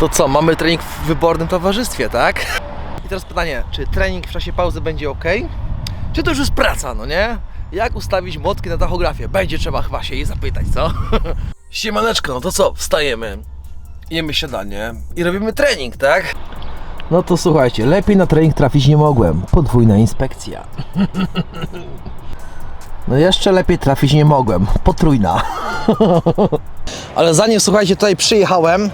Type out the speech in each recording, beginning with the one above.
To co, mamy trening w wybornym towarzystwie, tak? I teraz pytanie, czy trening w czasie pauzy będzie ok? Czy to już jest praca, no nie? Jak ustawić młotki na tachografię? Będzie trzeba chyba się jej zapytać, co? Siemaneczko, no to co, wstajemy, jemy śniadanie i robimy trening, tak? No to słuchajcie, lepiej na trening trafić nie mogłem. Podwójna inspekcja. No jeszcze lepiej trafić nie mogłem. Potrójna. Ale zanim słuchajcie, tutaj przyjechałem.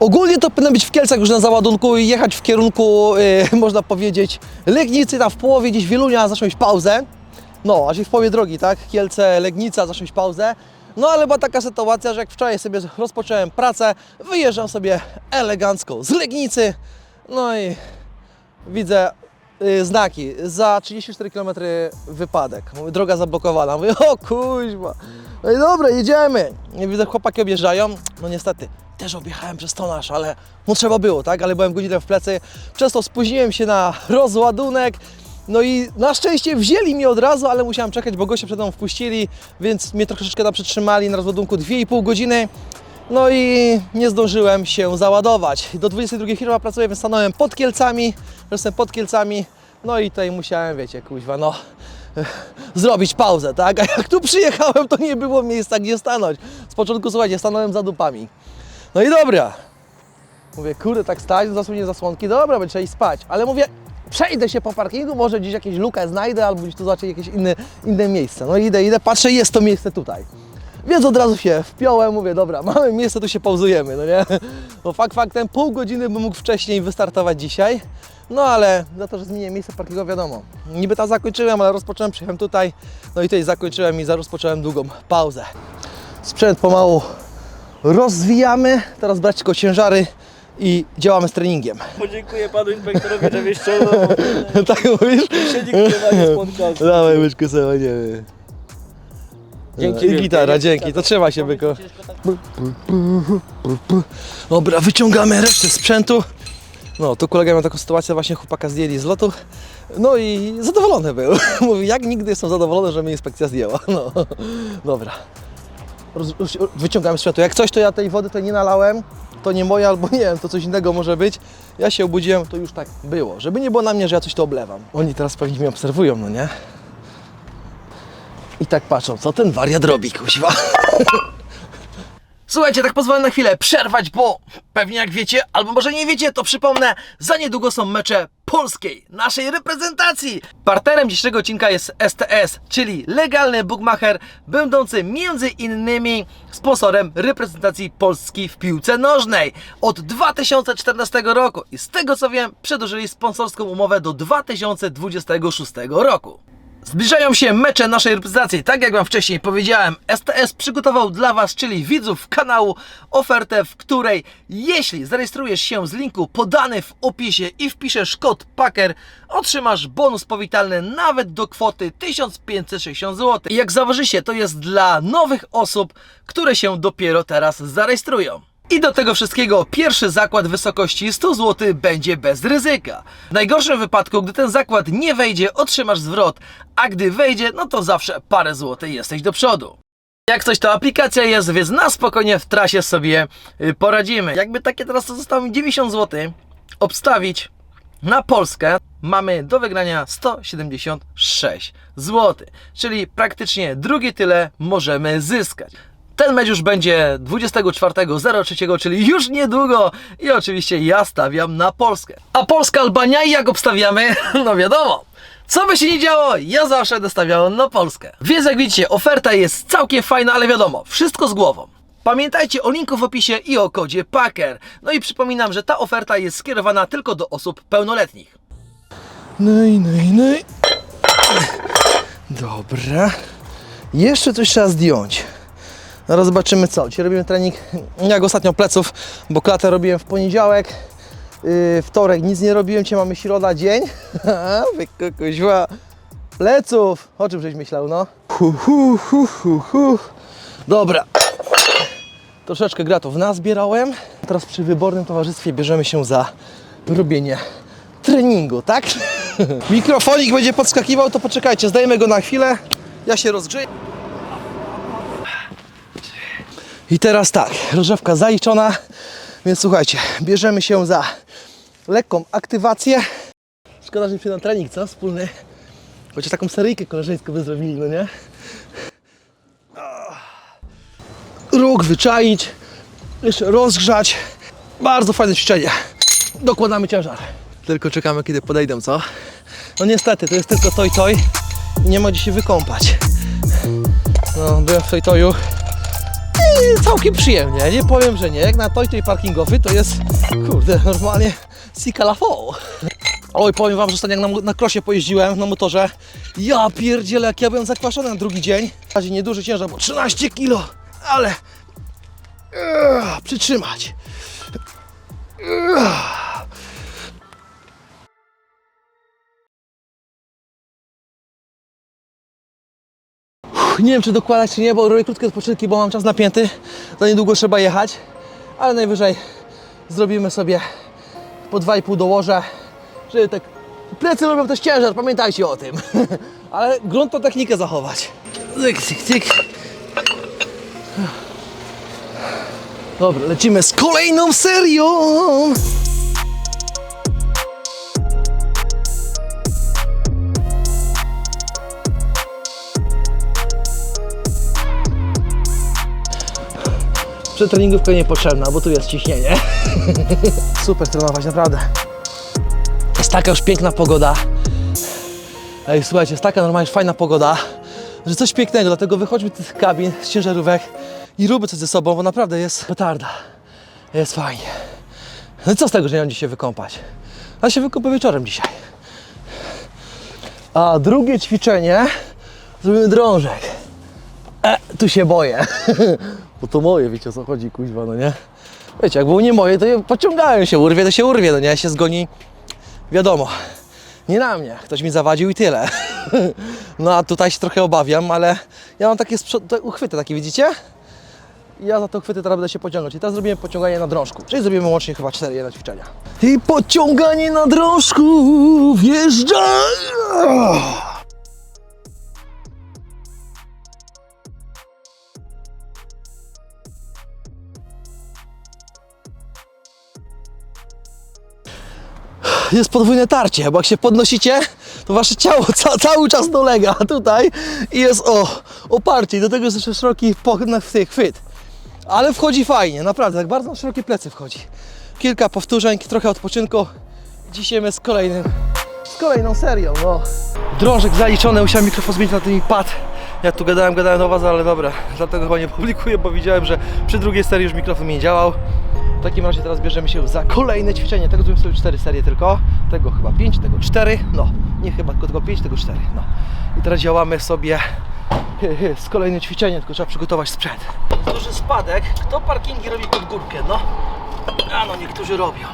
Ogólnie to powinno być w Kielcach już na załadunku i jechać w kierunku, yy, można powiedzieć, Legnicy, tam w połowie gdzieś Wielunia, zacząć pauzę. No, aż i w połowie drogi, tak? Kielce, Legnica, zacząć pauzę. No ale była taka sytuacja, że jak wczoraj sobie rozpocząłem pracę, wyjeżdżam sobie elegancko z Legnicy, no i widzę y, znaki, za 34 km wypadek, Mówię, droga zablokowana, mówię, o kuźma, no i dobra, jedziemy. I widzę, chłopaki objeżdżają, no niestety, też objechałem przez tonaż, ale no trzeba było, tak, ale byłem godzinę w plecy, przez to spóźniłem się na rozładunek, no i na szczęście wzięli mnie od razu, ale musiałem czekać, bo goście przed mną wpuścili, więc mnie troszeczkę tam przytrzymali na rozładunku 2,5 godziny. No i nie zdążyłem się załadować. Do 22 firma pracuję, więc stanąłem pod Kielcami, jestem pod Kielcami. No i tutaj musiałem, wiecie, kuźwa, no zrobić pauzę, tak? A jak tu przyjechałem, to nie było miejsca, gdzie stanąć. Z początku, słuchajcie, stanąłem za dupami. No i dobra. Mówię, kurde, tak stać, zasłonię zasłonki, dobra, będzie trzeba iść spać. Ale mówię, przejdę się po parkingu, może gdzieś jakieś lukę znajdę, albo gdzieś tu zobaczę jakieś inne, inne miejsce. No idę, idę, patrzę, jest to miejsce tutaj. Więc od razu się wpiąłem, mówię, dobra, mamy miejsce, tu się pauzujemy, no nie? Bo fakt faktem, pół godziny bym mógł wcześniej wystartować dzisiaj. No ale za to, że zmieniłem miejsce parkingowe, wiadomo. Niby tam zakończyłem, ale rozpocząłem, przyjechałem tutaj. No i tutaj zakończyłem i rozpocząłem długą pauzę. Sprzęt pomału rozwijamy. Teraz brać tylko ciężary i działamy z treningiem. Podziękuję panu inspektorowi, że mnie ściągnął. tak mówisz? Się nikt nie ma nie spotkał. Dawaj, byczku, sobie, nie wiem. Dzięki I gitara, dzięki, to trzeba się byko. Dobra, wyciągamy resztę sprzętu. No, tu kolega miał taką sytuację, właśnie chłopaka zdjęli z lotu. No i zadowolony był. Mówi, jak nigdy jestem zadowolony, że mnie inspekcja zdjęła. No, dobra. Wyciągamy sprzętu. Jak coś, to ja tej wody to nie nalałem. To nie moja, albo nie wiem, to coś innego może być. Ja się obudziłem, to już tak było. Żeby nie było na mnie, że ja coś to oblewam. Oni teraz pewnie mnie obserwują, no nie? I tak patrzą, co ten wariat robi, kuźwa. Słuchajcie, tak pozwolę na chwilę przerwać, bo pewnie jak wiecie, albo może nie wiecie, to przypomnę, za niedługo są mecze polskiej, naszej reprezentacji. Partnerem dzisiejszego odcinka jest STS, czyli legalny bookmacher, będący między innymi sponsorem reprezentacji Polski w piłce nożnej od 2014 roku i z tego co wiem, przedłużyli sponsorską umowę do 2026 roku. Zbliżają się mecze naszej reprezentacji. Tak jak Wam wcześniej powiedziałem, STS przygotował dla Was, czyli widzów kanału, ofertę, w której jeśli zarejestrujesz się z linku podany w opisie i wpiszesz kod PAKER, otrzymasz bonus powitalny nawet do kwoty 1560 zł. I jak zauważycie, to jest dla nowych osób, które się dopiero teraz zarejestrują. I do tego wszystkiego pierwszy zakład wysokości 100 zł będzie bez ryzyka. W najgorszym wypadku, gdy ten zakład nie wejdzie, otrzymasz zwrot, a gdy wejdzie, no to zawsze parę złotych jesteś do przodu. Jak coś to aplikacja jest, więc na spokojnie w trasie sobie y, poradzimy. Jakby takie teraz to zostało mi 90 zł obstawić na Polskę mamy do wygrania 176 zł, czyli praktycznie drugie tyle możemy zyskać. Ten mecz już będzie 24.03, czyli już niedługo i oczywiście ja stawiam na Polskę. A Polska-Albania i jak obstawiamy? No wiadomo. Co by się nie działo, ja zawsze będę stawiał na Polskę. Więc jak widzicie, oferta jest całkiem fajna, ale wiadomo, wszystko z głową. Pamiętajcie o linku w opisie i o kodzie PAKER. No i przypominam, że ta oferta jest skierowana tylko do osób pełnoletnich. No i, no i, no i. Dobra. Jeszcze coś trzeba zdjąć. Zaraz zobaczymy co. Dzisiaj robimy trening jak ostatnio pleców, bo klatę robiłem w poniedziałek. Yy, wtorek nic nie robiłem, dzisiaj mamy środa dzień. Kuźwa. Pleców! O czym żeś myślał, no? Dobra. Troszeczkę gratów nazbierałem. Teraz przy wybornym towarzystwie bierzemy się za robienie treningu, tak? Mikrofonik będzie podskakiwał, to poczekajcie, zdajemy go na chwilę. Ja się rozgrzeję. I teraz tak, rozrzewka zaliczona. Więc słuchajcie, bierzemy się za lekką aktywację. Szkoda, że przed na trening, co? Wspólny. Chociaż taką seryjkę koleżeńską by zrobili, no nie? Róg wyczaić, jeszcze rozgrzać. Bardzo fajne ćwiczenie. Dokładamy ciężar. Tylko czekamy, kiedy podejdą, co? No niestety, to jest tylko toj toj. Nie ma gdzie się wykąpać. No, byłem w toj toju. Całkiem przyjemnie, nie powiem, że nie. Jak na toj toj parkingowy to jest, kurde, normalnie sikalafo. Oj, powiem wam, że ostatnio jak na, na krosie pojeździłem na motorze, ja pierdzielę, jak ja byłem zakwaszony na drugi dzień. W razie nieduży ciężar, bo 13 kilo, ale Ech, przytrzymać. Ech. Nie wiem, czy dokładać, czy nie, bo robię krótkie odpoczynki, bo mam czas napięty. Za niedługo trzeba jechać, ale najwyżej zrobimy sobie po 2,5 dołożę, żeby tak... Plecy robią też ciężar, pamiętajcie o tym. ale gruntą technikę zachować. Cyk, cyk, cyk. Dobra, lecimy z kolejną serią. Przetreningówka niepotrzebna, bo tu jest ciśnienie. Super trenować, naprawdę. Jest taka już piękna pogoda. Ej, słuchajcie, jest taka normalnie fajna pogoda, że coś pięknego, dlatego wychodźmy z tych kabin, z ciężarówek i róbmy coś ze sobą, bo naprawdę jest petarda. Jest fajnie. No i co z tego, że nie mam dzisiaj wykąpać? Ja się wykąpę wieczorem dzisiaj. A drugie ćwiczenie zrobimy drążek. E, tu się boję. Bo to moje, wiecie o co chodzi, kuźwa, no nie? Wiecie, jak było nie moje, to je pociągają się, urwie, to się urwie, no nie? Się zgoni, wiadomo, nie na mnie. Ktoś mi zawadził i tyle. No a tutaj się trochę obawiam, ale ja mam takie uchwyty, takie widzicie? Ja za te uchwyty teraz będę się pociągać. I teraz zrobimy pociąganie na drążku. Czyli zrobimy łącznie chyba cztery jedne ćwiczenia. I pociąganie na drążku wjeżdża! Jest podwójne tarcie, bo jak się podnosicie, to wasze ciało ca cały czas dolega tutaj i jest o, oparcie do tego jest jeszcze szeroki chwyt. Ale wchodzi fajnie, naprawdę, tak bardzo na szerokie plecy wchodzi. Kilka powtórzeń, trochę odpoczynku. Dzisiaj z kolejnym, z kolejną serią, no. Drążek zaliczony, musiałem mikrofon zmienić na ten pad. Ja tu gadałem, gadałem do was, ale dobra, dlatego chyba nie publikuję, bo widziałem, że przy drugiej serii już mikrofon mi nie działał. Takim razie teraz bierzemy się za kolejne ćwiczenie. Tego zrobimy sobie cztery serie tylko. Tego chyba pięć, tego cztery. No, nie chyba tylko, tylko pięć, tego cztery. No. I teraz działamy sobie z kolejnym ćwiczeniem, tylko trzeba przygotować sprzęt. Duży spadek. Kto parkingi robi pod górkę? No, a no niektórzy robią.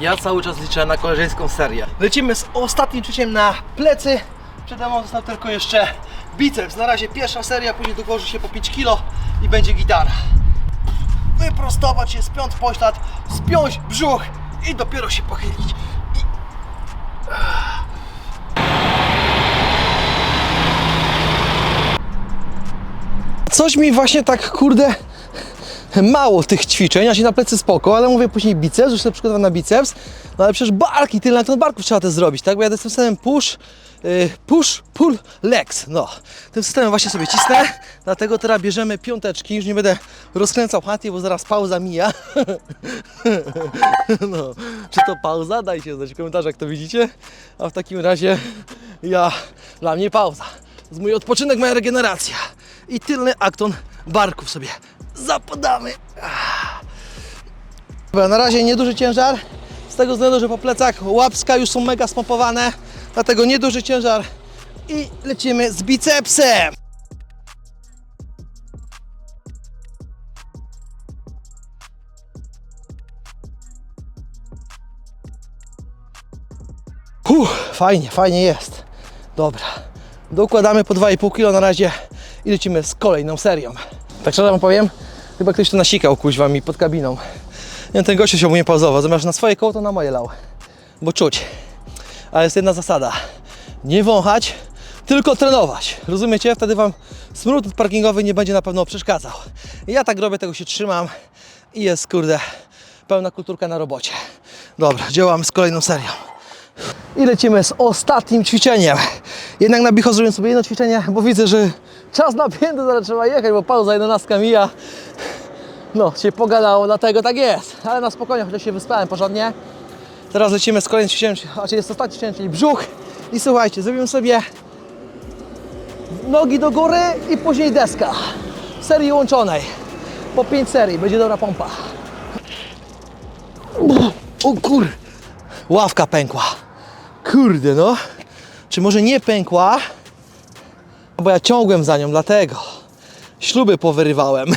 Ja cały czas liczę na koleżeńską serię. Lecimy z ostatnim ćwiczeniem na plecy. Przede mną został tylko jeszcze biceps. Na razie pierwsza seria, później dołoży się po 5 kg i będzie gitara. Wyprostować się, spiąć poślad, spiąć brzuch i dopiero się pochylić. I... Coś mi właśnie tak, kurde, mało tych ćwiczeń, ja się na plecy spoko, ale mówię później biceps, już sobie przygotowałem na biceps, no ale przecież barki, tyle na barków trzeba też zrobić, tak? Bo ja jestem systemem push, y, push, pull, legs, no. Tym systemem właśnie sobie cisnę, dlatego teraz bierzemy piąteczki, już nie będę rozkręcał chaty, bo zaraz pauza mija. No, czy to pauza? Dajcie znać w komentarzach, jak to widzicie. A w takim razie ja, dla mnie pauza. Jest mój odpoczynek, moja regeneracja. I tylny akton barków sobie zapadamy. Ah. Dobra, na razie nieduży ciężar, z tego względu, że po plecach łapska już są mega spompowane, dlatego nieduży ciężar i lecimy z bicepsem. Uff, fajnie, fajnie jest. Dobra. Dokładamy po 2,5 kg na razie i lecimy z kolejną serią. Tak szczerze wam powiem, chyba ktoś tu nasikał kuźwa mi pod kabiną. Nie, ten gościu się u mnie pauzował, zamiast na swoje koło to na moje lał. Bo czuć. Ale jest jedna zasada. Nie wąchać, tylko trenować. Rozumiecie? Wtedy wam smród parkingowy nie będzie na pewno przeszkadzał. Ja tak robię, tego się trzymam i jest kurde pełna kulturka na robocie. Dobra, działamy z kolejną serią. I lecimy z ostatnim ćwiczeniem. Jednak na bicho zrobiłem sobie jedno ćwiczenie, bo widzę, że czas napięty, zaraz trzeba jechać, bo pauza 11 mija. No, się pogadało, dlatego tak jest. Ale na spokojnie, chociaż się wyspałem porządnie. Teraz lecimy z kolejnym ćwiczeniem, a czyli jest ostatni ćwiczenie, czyli brzuch. I słuchajcie, zrobimy sobie nogi do góry i później deska. W serii łączonej. Po 5 serii, będzie dobra pompa. O kur... Ławka pękła. Kurde no. Czy może nie pękła? Bo ja ciągłem za nią, dlatego. Śluby powyrywałem.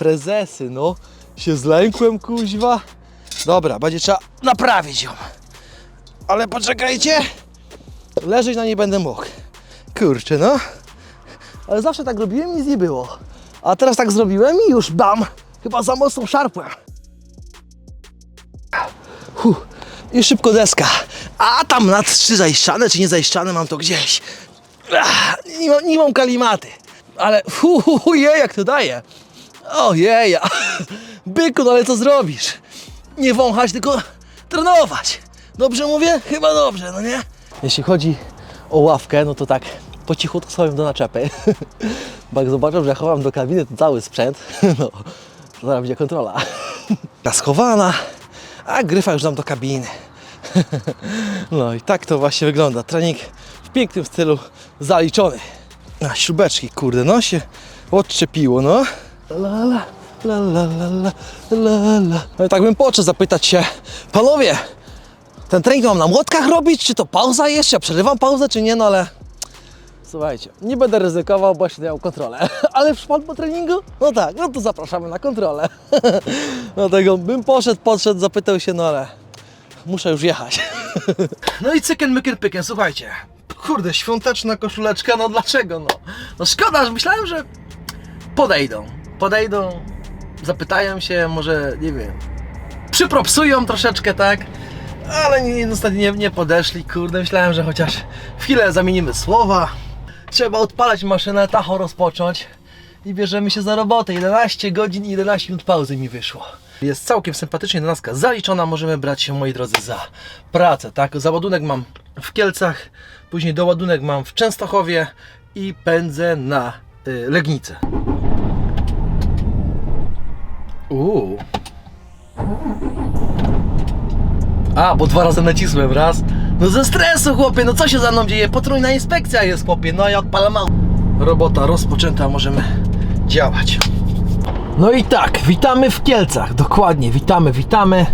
Prezesy, no. Się zlękłem, kuźwa. Dobra, będzie trzeba naprawić ją. Ale poczekajcie. Leżeć na niej będę mógł. Kurczę, no. Ale zawsze tak robiłem i nic nie było. A teraz tak zrobiłem i już bam. Chyba za mocno szarpłem. Huh. I szybko deska. A tam nad czy zajszczane, czy nie zajszczane, mam to gdzieś. Ach, nie, mam, nie mam kalimaty. Ale hu, hu, hu, je, jak to daje. Ojeja. Byku, no ale co zrobisz? Nie wąchać, tylko trenować. Dobrze mówię? Chyba dobrze, no nie? Jeśli chodzi o ławkę, no to tak po cichutku schowam do naczepy. Bo jak zobaczę, że chowam do kabiny ten cały sprzęt, no to zaraz będzie kontrola. Ta schowana, a gryfa już dam do kabiny. No i tak to właśnie wygląda. Trening w pięknym stylu zaliczony. A śrubeczki, kurde, no się odczepiło, no. La la, la la la la la. No i tak bym począł zapytać się, panowie, ten trening mam na młotkach robić, czy to pauza jest, ja przerywam pauzę, czy nie, no ale Słuchajcie, nie będę ryzykował, bo jeszcze miał kontrolę. Ale w przypadku treningu? No tak, no to zapraszamy na kontrolę. Dlatego bym poszedł, podszedł, zapytał się, no ale muszę już jechać. No i cyken, myken, pyken, słuchajcie. Kurde, świąteczna koszuleczka, no dlaczego no? No szkoda, że myślałem, że podejdą. Podejdą, zapytają się, może, nie wiem, przypropsują troszeczkę, tak? Ale nie, niestety nie, nie podeszli, kurde, myślałem, że chociaż chwilę zamienimy słowa. Trzeba odpalać maszynę, tacho rozpocząć i bierzemy się za robotę. 11 godzin i 11 minut pauzy mi wyszło. Jest całkiem sympatycznie, 11 zaliczona, możemy brać się, moi drodzy, za pracę, tak? Załadunek mam w Kielcach, później doładunek mam w Częstochowie i pędzę na y, Legnicę. Uuu. A, bo dwa razy nacisłem, raz. No ze stresu, chłopie, no co się za mną dzieje? Potrójna inspekcja jest, chłopie, no i odpalam. Robota rozpoczęta, możemy działać. No i tak, witamy w Kielcach, dokładnie, witamy, witamy.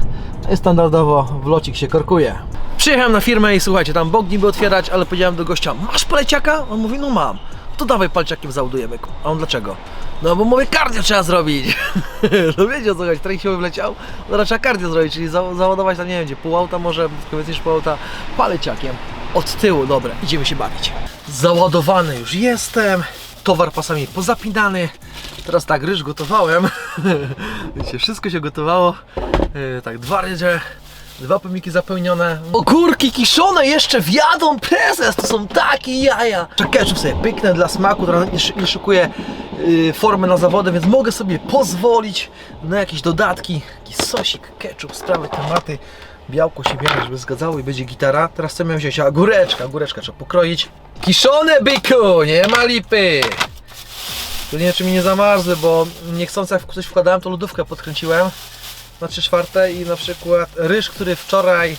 Standardowo wlocik się korkuje. Przyjechałem na firmę i słuchajcie, tam bok niby otwierać, ale powiedziałem do gościa, masz paleciaka? On mówi, no mam. To dawaj paleciakiem załadujemy. A on dlaczego? No bo mówię, kardio trzeba zrobić. no wiecie o co chodzi, trening siłowy wleciał, no trzeba kardio zrobić, czyli za, załadować tam nie wiem gdzie, pół auta może, więcej niż pół auta, paleciakiem. Od tyłu, dobra, idziemy się bawić. Załadowany już jestem, towar pasami pozapinany. Teraz tak, ryż gotowałem. Wiecie, wszystko się gotowało. Yy, tak, dwa ryże, dwa pomiki zapełnione. Ogórki kiszone jeszcze wjadą prezes, to są takie jaja. Czekeczów sobie pyknę dla smaku, teraz nie, nie szykuję yy, formy na zawody, więc mogę sobie pozwolić na jakieś dodatki. Jakiś sosik, ketchup, sprawy, tematy. Białko się białe, żeby zgadzało i będzie gitara. Teraz co miałem wziąć? A góreczka, góreczka trzeba pokroić. Kiszone byku, nie ma lipy. To nie wiem, czy mi nie zamarzły, bo niechcący jak coś wkładałem, to lodówkę podkręciłem na 3 czwarte i na przykład ryż, który wczoraj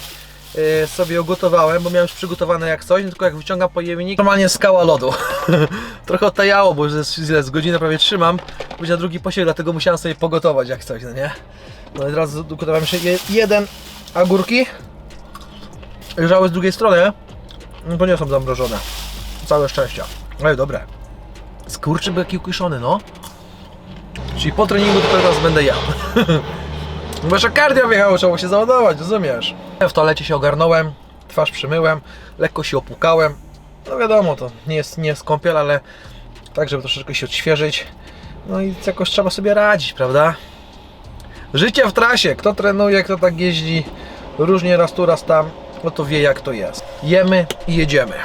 sobie ugotowałem, bo miałem już przygotowane jak coś, tylko jak wyciągam pojemnik, normalnie skała lodu. Trochę otajało, bo już jest, ile, z godzinę prawie trzymam, będzie na drugi posiłek, dlatego musiałem sobie pogotować jak coś, no nie? No i teraz ugotowałem jeszcze je, jeden agurki, leżały z drugiej strony, no nie są zamrożone. Całe szczęście. Ale dobre. Skurczy był jaki ukiszony, no. Czyli po treningu to teraz będę jadł. Kardio wjechało, trzeba się załadować, rozumiesz? W toalecie się ogarnąłem, twarz przymyłem, lekko się opłukałem. No wiadomo, to nie jest, nie jest kąpiel, ale tak, żeby troszeczkę się odświeżyć. No i jakoś trzeba sobie radzić, prawda? Życie w trasie. Kto trenuje, kto tak jeździ różnie raz tu, raz tam, no to wie jak to jest. Jemy i jedziemy.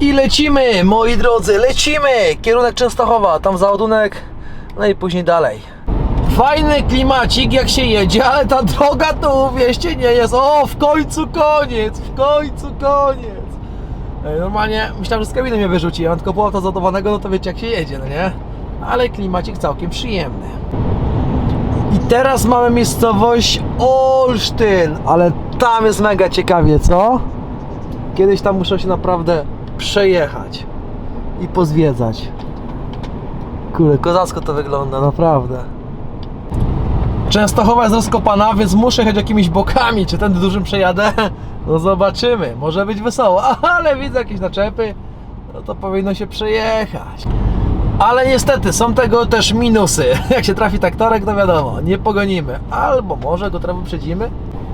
I lecimy, moi drodzy, lecimy! Kierunek Częstochowa, tam załadunek, no i później dalej. Fajny klimacik jak się jedzie, ale ta droga to uwierzcie nie jest. O, w końcu koniec, w końcu koniec. Normalnie myślałem, że z kabiny mnie wyrzuci, ja tylko połowę zadowanego, no to wiecie jak się jedzie, no nie? Ale klimacik całkiem przyjemny. I teraz mamy miejscowość Olsztyn, ale tam jest mega ciekawie, co? Kiedyś tam muszę się naprawdę przejechać i pozwiedzać. Kurde, kozacko to wygląda, naprawdę. Częstochowa jest rozkopana, więc muszę jechać jakimiś bokami. Czy ten dużym przejadę? No zobaczymy. Może być wesoło, ale widzę jakieś naczepy. No to powinno się przejechać. Ale niestety są tego też minusy. Jak się trafi traktorek, to wiadomo, nie pogonimy. Albo może go trochę wyprzedzimy.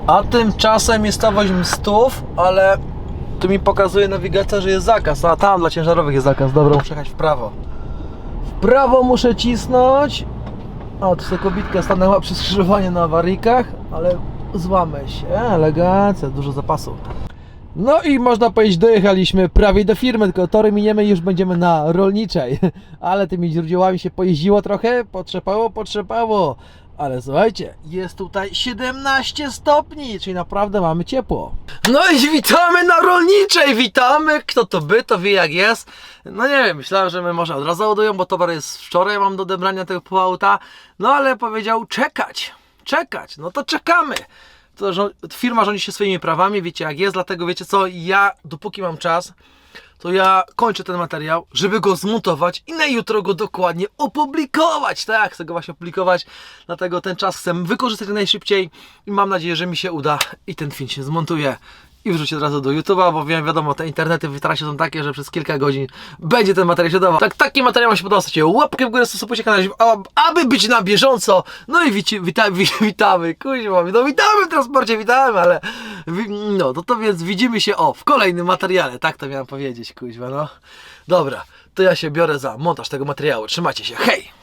A tymczasem miejscowość Mstów, ale tu mi pokazuje nawigacja, że jest zakaz. A tam dla ciężarowych jest zakaz. Dobra, muszę jechać w prawo. W prawo muszę cisnąć. O, tu sobie kobitka stanęła przy skrzyżowaniu na awaryjkach, ale złamę się. Elegancja, dużo zapasu. No i można powiedzieć, dojechaliśmy prawie do firmy, tylko tory miniemy i już będziemy na rolniczej. Ale tymi źródłami się pojeździło trochę, potrzepało, potrzepało. Ale słuchajcie, jest tutaj 17 stopni, czyli naprawdę mamy ciepło. No i witamy na rolniczej, witamy! Kto to by, to wie jak jest. No nie wiem, myślałem, że my może od razu ładują, bo towar jest wczoraj, mam do odebrania tego pół auta. No ale powiedział czekać, czekać, no to czekamy to żo- firma rządzi się swoimi prawami, wiecie jak jest, dlatego wiecie co, ja dopóki mam czas, to ja kończę ten materiał, żeby go zmontować i na jutro go dokładnie opublikować, tak, chcę go właśnie opublikować, dlatego ten czas chcę wykorzystać najszybciej i mam nadzieję, że mi się uda i ten film się zmontuje i wrzucić od razu do YouTube'a, bo wiem, wiadomo, te internety w trasie są takie, że przez kilka godzin będzie ten materiał się dawał. Tak, taki materiał się podobał, słuchajcie, łapkę w górę, subskrybujcie kanał, ab- aby być na bieżąco. No i wici, wita, wi, witamy, kuźwa, no witamy w transporcie, witamy, ale no, to, to więc widzimy się, o, w kolejnym materiale, tak to miałem powiedzieć, kuźwa, no. Dobra, to ja się biorę za montaż tego materiału, trzymajcie się, hej!